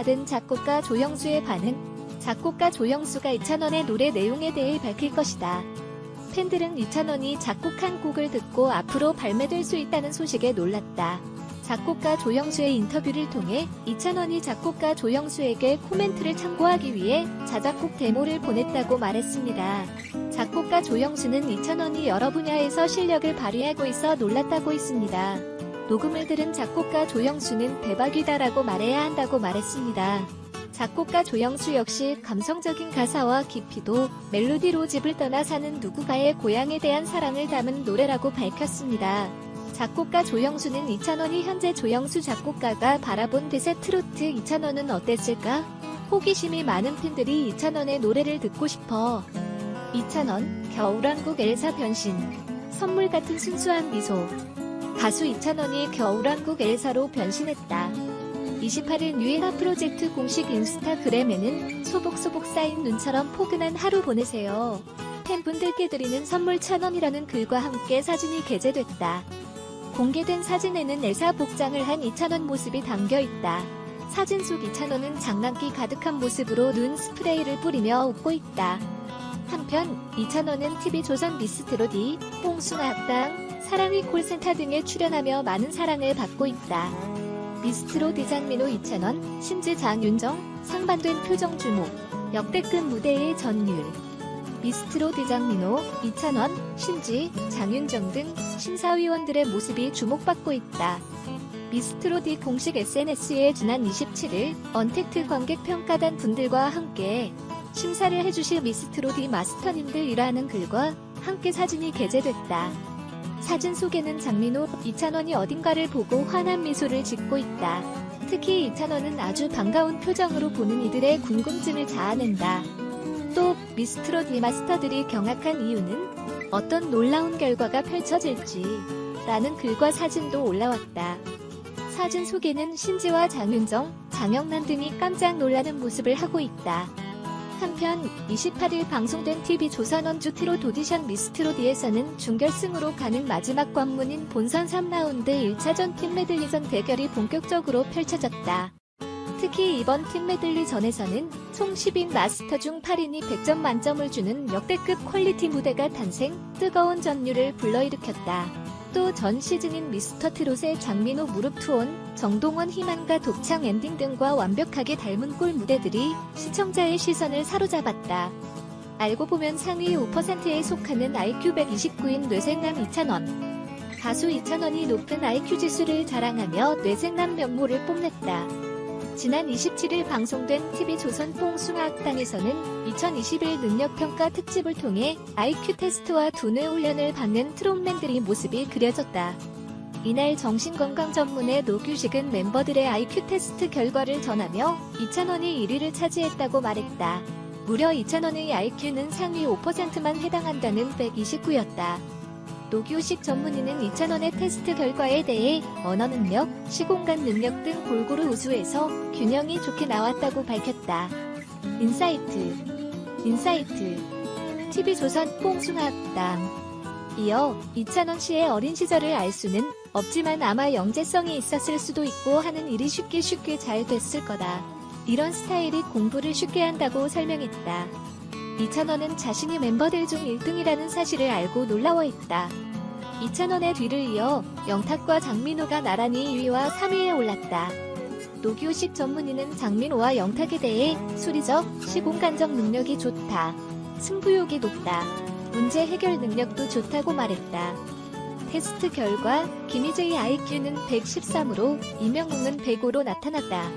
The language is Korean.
받은 작곡가 조영수의 반응. 작곡가 조영수가 이찬원의 노래 내용에 대해 밝힐 것이다. 팬들은 이찬원이 작곡한 곡을 듣고 앞으로 발매될 수 있다는 소식에 놀랐다. 작곡가 조영수의 인터뷰를 통해 이찬원이 작곡가 조영수에게 코멘트를 참고하기 위해 자작곡 데모를 보냈다고 말했습니다. 작곡가 조영수는 이찬원이 여러 분야에서 실력을 발휘하고 있어 놀랐다고 했습니다. 녹음을 들은 작곡가 조영수는 대박이다라고 말해야 한다고 말했습니다. 작곡가 조영수 역시 감성적인 가사와 깊이도 멜로디로 집을 떠나 사는 누구가의 고향에 대한 사랑을 담은 노래라고 밝혔습니다. 작곡가 조영수는 이찬원이 현재 조영수 작곡가가 바라본 대세 트로트 이찬원은 어땠을까? 호기심이 많은 팬들이 이찬원의 노래를 듣고 싶어. 이찬원, 겨울왕국 엘사 변신. 선물 같은 순수한 미소. 가수 이찬원이 겨울왕국 엘사로 변신했다. 28일 뉴에라 프로젝트 공식 인스타그램에는 소복소복 쌓인 눈처럼 포근한 하루 보내세요. 팬분들께 드리는 선물 천원이라는 글과 함께 사진이 게재됐다. 공개된 사진에는 엘사 복장을 한 이찬원 모습이 담겨 있다. 사진 속 이찬원은 장난기 가득한 모습으로 눈 스프레이를 뿌리며 웃고 있다. 한편 이찬원은 TV조선 미스트로디, 뽕숭아 학당, 사랑이 콜센터 등에 출연하며 많은 사랑을 받고 있다. 미스트로 대장민호 이찬원, 신지 장윤정, 상반된 표정 주목, 역대급 무대의 전율. 미스트로 대장민호, 이찬원, 신지, 장윤정 등 심사위원들의 모습이 주목받고 있다. 미스트로 D 공식 SNS에 지난 27일 언택트 관객 평가단 분들과 함께 심사를 해주실 미스트로 D 마스터님들이라는 글과 함께 사진이 게재됐다. 사진 속에는 장민호, 이찬원이 어딘가를 보고 환한 미소를 짓고 있다. 특히 이찬원은 아주 반가운 표정으로 보는 이들의 궁금증을 자아낸다. 또 미스트로 D 마스터들이 경악한 이유는 어떤 놀라운 결과가 펼쳐질지 라는 글과 사진도 올라왔다. 사진 속에는 신지와 장윤정, 장영란 등이 깜짝 놀라는 모습을 하고 있다. 한편 28일 방송된 TV 조선 원주 트롯 오디션 미스트롯디에서는 준결승으로 가는 마지막 관문인 본선 3라운드 1차전 팀 메들리전 대결이 본격적으로 펼쳐졌다. 특히 이번 팀 메들리전에서는 총 10인 마스터 중 8인이 100점 만점을 주는 역대급 퀄리티 무대가 탄생, 뜨거운 전율을 불러일으켰다. 또 전 시즌인 미스터 트롯의 장민호 무릎 투혼, 정동원 희망과 독창 엔딩 등과 완벽하게 닮은 꿀 무대들이 시청자의 시선을 사로잡았다. 알고 보면 상위 5%에 속하는 IQ 129인 뇌생남 이찬원. 가수 이찬원이 높은 IQ 지수를 자랑하며 뇌생남 면모를 뽐냈다. 지난 27일 방송된 TV조선 뽕숭아학당에서는 2021 능력평가 특집을 통해 IQ 테스트와 두뇌 훈련을 받는 트롯맨들이 모습이 그려졌다. 이날 정신건강 전문의 노규식은 멤버들의 IQ 테스트 결과를 전하며 이찬원이 1위를 차지했다고 말했다. 무려 이찬원의 IQ는 상위 5%만 해당한다는 129였다. 노규식 전문의는 이찬원의 테스트 결과에 대해 언어 능력, 시공간 능력 등 골고루 우수해서 균형이 좋게 나왔다고 밝혔다. 인사이트 인사이트 TV조선 뽕숭아학당 이어 이찬원 씨의 어린 시절을 알 수는 없지만 아마 영재성이 있었을 수도 있고 하는 일이 쉽게 쉽게 잘 됐을 거다. 이런 스타일이 공부를 쉽게 한다고 설명했다. 이찬원은 자신이 멤버들 중 1등이라는 사실을 알고 놀라워했다. 이찬원의 뒤를 이어 영탁과 장민호가 나란히 2위와 3위에 올랐다. 노규식 전문의는 장민호와 영탁에 대해 수리적, 시공간적 능력이 좋다. 승부욕이 높다. 문제 해결 능력도 좋다고 말했다. 테스트 결과 김희재의 IQ는 113으로 이명웅은 105로 나타났다.